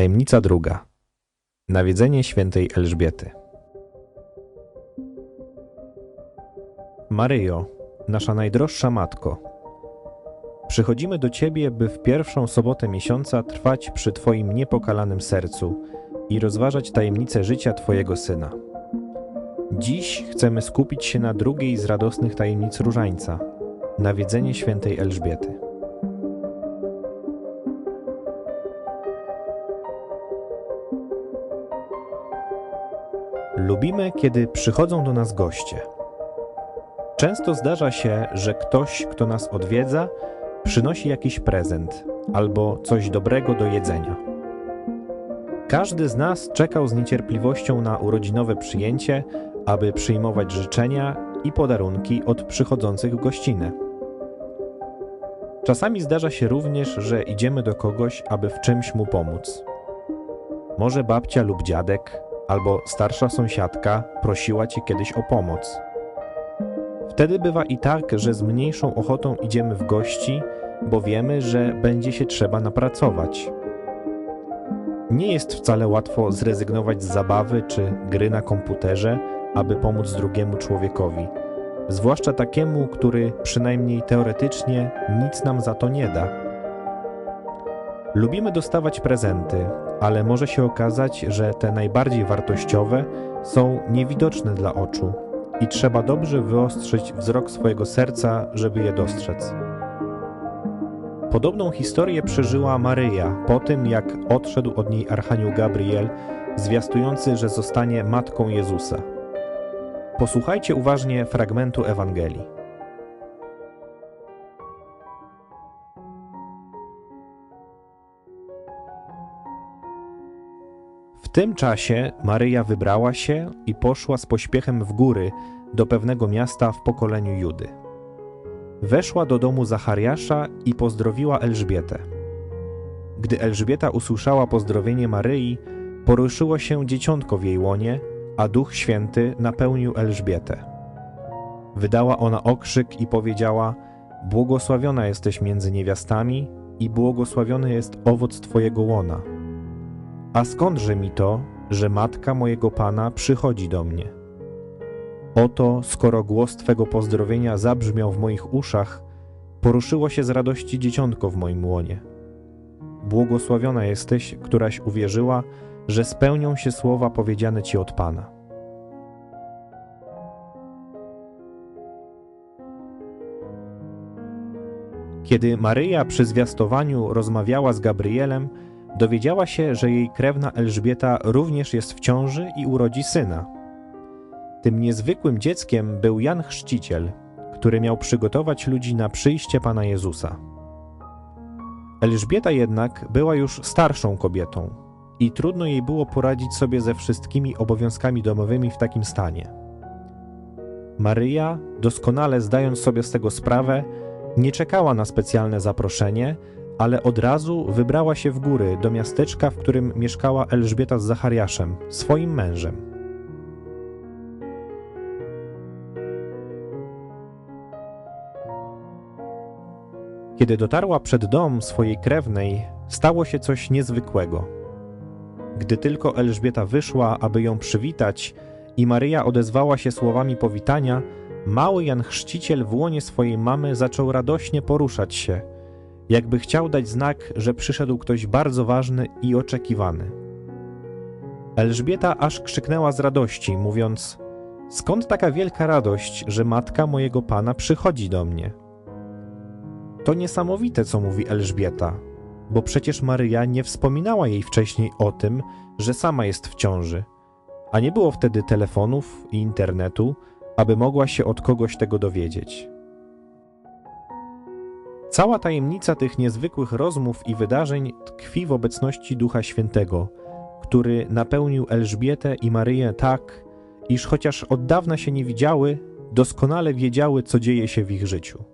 Tajemnica druga. Nawiedzenie świętej Elżbiety. Maryjo, nasza najdroższa matko, przychodzimy do Ciebie, by w pierwszą sobotę miesiąca trwać przy Twoim niepokalanym sercu i rozważać tajemnicę życia Twojego Syna. Dziś chcemy skupić się na drugiej z radosnych tajemnic Różańca nawiedzenie świętej Elżbiety. Lubimy, kiedy przychodzą do nas goście. Często zdarza się, że ktoś, kto nas odwiedza, przynosi jakiś prezent albo coś dobrego do jedzenia. Każdy z nas czekał z niecierpliwością na urodzinowe przyjęcie, aby przyjmować życzenia i podarunki od przychodzących w gościnę. Czasami zdarza się również, że idziemy do kogoś, aby w czymś mu pomóc. Może babcia lub dziadek, albo starsza sąsiadka prosiła cię kiedyś o pomoc. Wtedy bywa i tak, że z mniejszą ochotą idziemy w gości, bo wiemy, że będzie się trzeba napracować. Nie jest wcale łatwo zrezygnować z zabawy czy gry na komputerze, aby pomóc drugiemu człowiekowi, zwłaszcza takiemu, który przynajmniej teoretycznie nic nam za to nie da. Lubimy dostawać prezenty, ale może się okazać, że te najbardziej wartościowe są niewidoczne dla oczu i trzeba dobrze wyostrzyć wzrok swojego serca, żeby je dostrzec. Podobną historię przeżyła Maryja po tym, jak odszedł od niej Archanioł Gabriel, zwiastujący, że zostanie matką Jezusa. Posłuchajcie uważnie fragmentu Ewangelii. Tym czasie Maryja wybrała się i poszła z pośpiechem w góry do pewnego miasta w pokoleniu Judy. Weszła do domu Zachariasza i pozdrowiła Elżbietę. Gdy Elżbieta usłyszała pozdrowienie Maryi, poruszyło się dzieciątko w jej łonie, a Duch Święty napełnił Elżbietę. Wydała ona okrzyk i powiedziała: Błogosławiona jesteś między niewiastami i błogosławiony jest owoc Twojego łona. A skądże mi to, że matka mojego Pana przychodzi do mnie? Oto, skoro głos Twego pozdrowienia zabrzmiał w moich uszach, poruszyło się z radości dzieciątko w moim łonie. Błogosławiona jesteś, któraś uwierzyła, że spełnią się słowa powiedziane Ci od Pana. Kiedy Maryja przy zwiastowaniu rozmawiała z Gabrielem, dowiedziała się, że jej krewna Elżbieta również jest w ciąży i urodzi syna. Tym niezwykłym dzieckiem był Jan Chrzciciel, który miał przygotować ludzi na przyjście Pana Jezusa. Elżbieta jednak była już starszą kobietą i trudno jej było poradzić sobie ze wszystkimi obowiązkami domowymi w takim stanie. Maryja, doskonale zdając sobie z tego sprawę, nie czekała na specjalne zaproszenie, ale od razu wybrała się w góry do miasteczka, w którym mieszkała Elżbieta z Zachariaszem, swoim mężem. Kiedy dotarła przed dom swojej krewnej, stało się coś niezwykłego. Gdy tylko Elżbieta wyszła, aby ją przywitać, i Maryja odezwała się słowami powitania, mały Jan Chrzciciel w łonie swojej mamy zaczął radośnie poruszać się – jakby chciał dać znak, że przyszedł ktoś bardzo ważny i oczekiwany. Elżbieta aż krzyknęła z radości, mówiąc: Skąd taka wielka radość, że matka mojego pana przychodzi do mnie? To niesamowite, co mówi Elżbieta, bo przecież Maryja nie wspominała jej wcześniej o tym, że sama jest w ciąży, a nie było wtedy telefonów i internetu, aby mogła się od kogoś tego dowiedzieć. Cała tajemnica tych niezwykłych rozmów i wydarzeń tkwi w obecności Ducha Świętego, który napełnił Elżbietę i Maryję tak, iż chociaż od dawna się nie widziały, doskonale wiedziały, co dzieje się w ich życiu.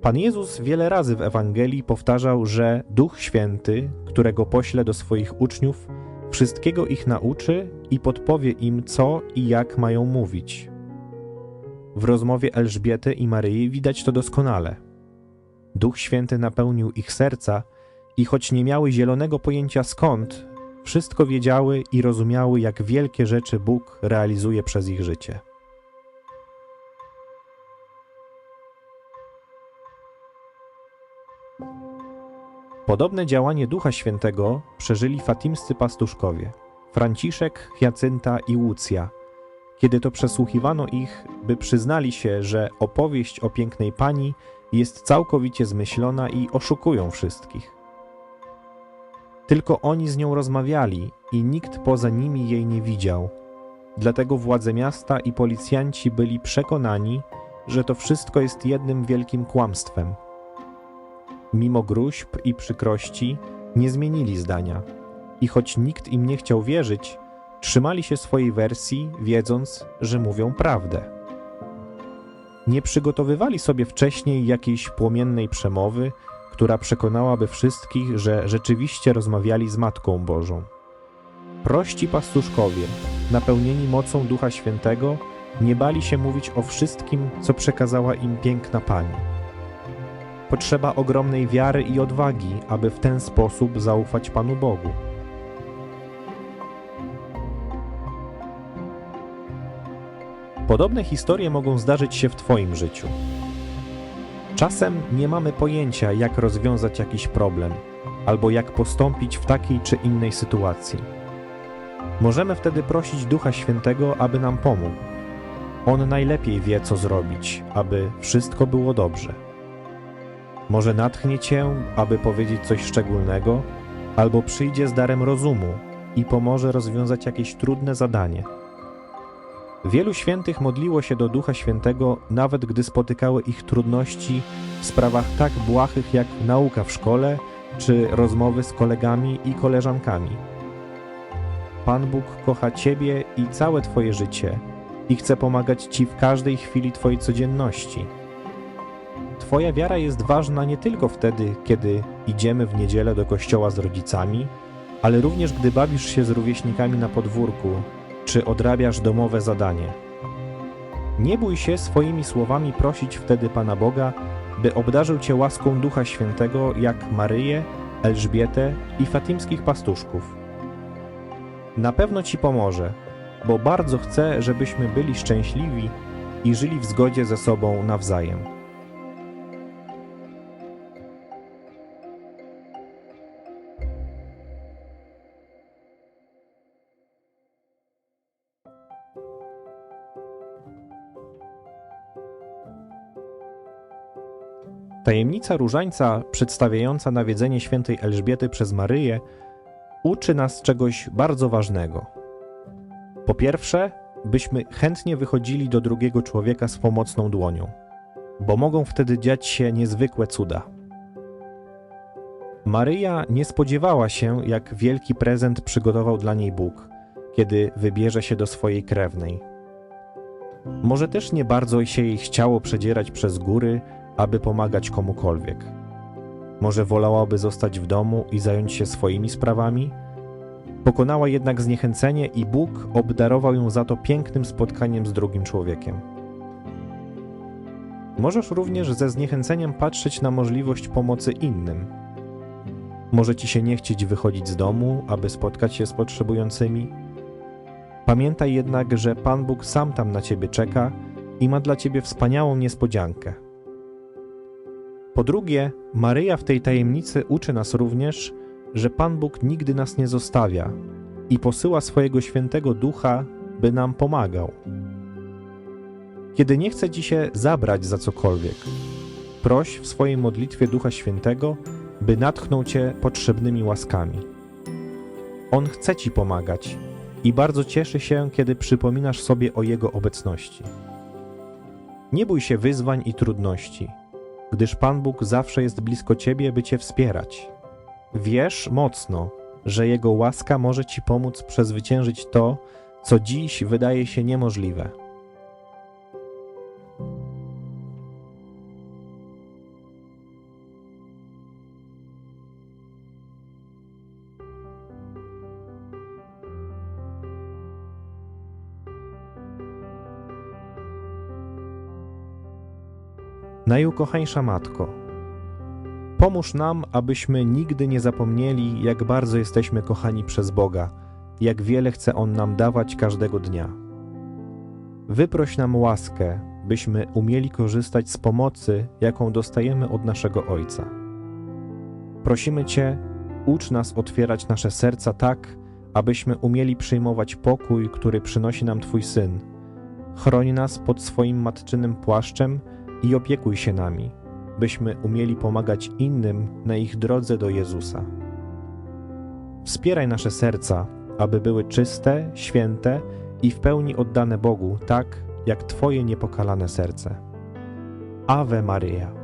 Pan Jezus wiele razy w Ewangelii powtarzał, że Duch Święty, którego pośle do swoich uczniów, wszystkiego ich nauczy i podpowie im, co i jak mają mówić. W rozmowie Elżbiety i Maryi widać to doskonale. Duch Święty napełnił ich serca I choć nie miały zielonego pojęcia skąd, wszystko wiedziały i rozumiały, jak wielkie rzeczy Bóg realizuje przez ich życie. Podobne działanie Ducha Świętego przeżyli fatimscy pastuszkowie Franciszek, Hiacynta i Łucja. Kiedy to przesłuchiwano ich, by przyznali się, że opowieść o pięknej pani jest całkowicie zmyślona i oszukują wszystkich. Tylko oni z nią rozmawiali i nikt poza nimi jej nie widział. Dlatego władze miasta i policjanci byli przekonani, że to wszystko jest jednym wielkim kłamstwem. Mimo gruźb i przykrości nie zmienili zdania i choć nikt im nie chciał wierzyć, trzymali się swojej wersji, wiedząc, że mówią prawdę. Nie przygotowywali sobie wcześniej jakiejś płomiennej przemowy, która przekonałaby wszystkich, że rzeczywiście rozmawiali z Matką Bożą. Prości pastuszkowie, napełnieni mocą Ducha Świętego, nie bali się mówić o wszystkim, co przekazała im piękna Pani. Potrzeba ogromnej wiary i odwagi, aby w ten sposób zaufać Panu Bogu. Podobne historie mogą zdarzyć się w Twoim życiu. Czasem nie mamy pojęcia, jak rozwiązać jakiś problem, albo jak postąpić w takiej czy innej sytuacji. Możemy wtedy prosić Ducha Świętego, aby nam pomógł. On najlepiej wie, co zrobić, aby wszystko było dobrze. Może natchnie Cię, aby powiedzieć coś szczególnego, albo przyjdzie z darem rozumu i pomoże rozwiązać jakieś trudne zadanie. Wielu świętych modliło się do Ducha Świętego, nawet gdy spotykały ich trudności w sprawach tak błahych jak nauka w szkole czy rozmowy z kolegami i koleżankami. Pan Bóg kocha Ciebie i całe Twoje życie i chce pomagać Ci w każdej chwili Twojej codzienności. Twoja wiara jest ważna nie tylko wtedy, kiedy idziemy w niedzielę do kościoła z rodzicami, ale również gdy bawisz się z rówieśnikami na podwórku czy odrabiasz domowe zadanie. Nie bój się swoimi słowami prosić wtedy Pana Boga, by obdarzył Cię łaską Ducha Świętego jak Maryję, Elżbietę i fatimskich pastuszków. Na pewno Ci pomoże, bo bardzo chce, żebyśmy byli szczęśliwi i żyli w zgodzie ze sobą nawzajem. Tajemnica różańca przedstawiająca nawiedzenie świętej Elżbiety przez Maryję uczy nas czegoś bardzo ważnego. Po pierwsze, byśmy chętnie wychodzili do drugiego człowieka z pomocną dłonią, bo mogą wtedy dziać się niezwykłe cuda. Maryja nie spodziewała się, jak wielki prezent przygotował dla niej Bóg, kiedy wybierze się do swojej krewnej. Może też nie bardzo się jej chciało przedzierać przez góry, aby pomagać komukolwiek. Może wolałaby zostać w domu i zająć się swoimi sprawami? Pokonała jednak zniechęcenie i Bóg obdarował ją za to pięknym spotkaniem z drugim człowiekiem. Możesz również ze zniechęceniem patrzeć na możliwość pomocy innym. Może ci się nie chcieć wychodzić z domu, aby spotkać się z potrzebującymi? Pamiętaj jednak, że Pan Bóg sam tam na ciebie czeka i ma dla ciebie wspaniałą niespodziankę. Po drugie, Maryja w tej tajemnicy uczy nas również, że Pan Bóg nigdy nas nie zostawia i posyła swojego świętego ducha, by nam pomagał. Kiedy nie chce ci się zabrać za cokolwiek, proś w swojej modlitwie Ducha Świętego, by natchnął cię potrzebnymi łaskami. On chce ci pomagać i bardzo cieszy się, kiedy przypominasz sobie o Jego obecności. Nie bój się wyzwań i trudności gdyż Pan Bóg zawsze jest blisko ciebie, by cię wspierać. Wierz mocno, że Jego łaska może ci pomóc przezwyciężyć to, co dziś wydaje się niemożliwe. Najukochańsza Matko, Pomóż nam, abyśmy nigdy nie zapomnieli, jak bardzo jesteśmy kochani przez Boga, jak wiele chce On nam dawać każdego dnia. Wyproś nam łaskę, byśmy umieli korzystać z pomocy, jaką dostajemy od naszego Ojca. Prosimy Cię, ucz nas otwierać nasze serca tak, abyśmy umieli przyjmować pokój, który przynosi nam Twój Syn. Chroń nas pod swoim matczynym płaszczem i opiekuj się nami, byśmy umieli pomagać innym na ich drodze do Jezusa. Wspieraj nasze serca, aby były czyste, święte i w pełni oddane Bogu, tak jak Twoje niepokalane serce. Ave Maryja.